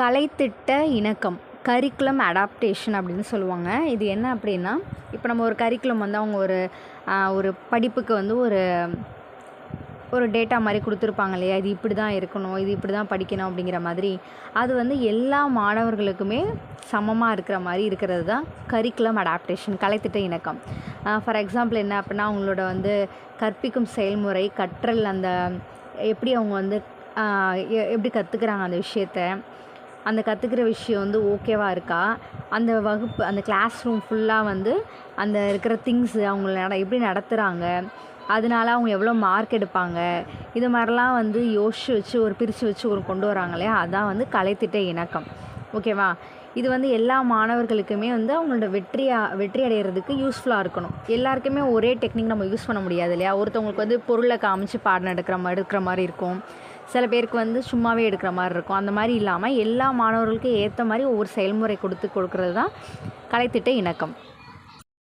கலைத்திட்ட இணக்கம் curriculum adaptation அப்படின்னு சொல்லுவாங்க. இது என்ன அப்படின்னா இப்போ நம்ம ஒரு கரிக்குலம் வந்து அவங்க ஒரு ஒரு படிப்புக்கு வந்து ஒரு ஒரு டேட்டா மாதிரி கொடுத்துருப்பாங்க இல்லையா? இது இப்படி தான் இருக்கணும் இது இப்படி தான் படிக்கணும் அப்படிங்கிற மாதிரி. அது வந்து எல்லா மாணவர்களுக்குமே சமமாக இருக்கிற மாதிரி இருக்கிறது தான் கரிக்குலம் அடாப்டேஷன் கலைத்திட்ட இணக்கம். ஃபார் எக்ஸாம்பிள் என்ன அப்படின்னா அவங்களோட வந்து கற்பிக்கும் செயல்முறை கற்றல் அந்த எப்படி அவங்க வந்து எ- எப்படி கற்றுக்குறாங்க அந்த விஷயத்த. அந்த கற்றுக்கிற விஷயம் வந்து ஓகேவாக இருக்கா? அந்த வகுப்பு அந்த கிளாஸ் ரூம் ஃபுல்லாக வந்து அந்த இருக்கிற திங்ஸு அவங்கள நட எப்படி நடத்துகிறாங்க அதனால அவங்க எவ்வளோ மார்க் எடுப்பாங்க? இது மாதிரிலாம் வந்து யோசிச்சு வச்சு ஒரு பிரித்து வச்சு ஒரு கொண்டு வராங்க இல்லையா? அதான் வந்து கலைத்திட்ட இணக்கம். ஓகேவா? இது வந்து எல்லா மாணவர்களுக்குமே வந்து அவங்களோட வெற்றியா வெற்றி அடைகிறதுக்கு யூஸ்ஃபுல்லாக இருக்கணும். எல்லாருக்குமே ஒரே டெக்னிக் நம்ம யூஸ் பண்ண முடியாது இல்லையா? ஒருத்தவங்களுக்கு வந்து பொருளை காமிச்சு பாடம் எடுக்கிற மாதிரி எடுக்கிற மாதிரி இருக்கும். சில பேருக்கு வந்து சும்மாவே எடுக்கிற மாதிரி இருக்கும். அந்த மாதிரி இல்லாமல் எல்லா மாணவர்களுக்கும் ஏற்ற மாதிரி ஒவ்வொரு செயல்முறை கொடுத்து கொடுக்கறது தான் கலைத்திட்ட இணக்கம்.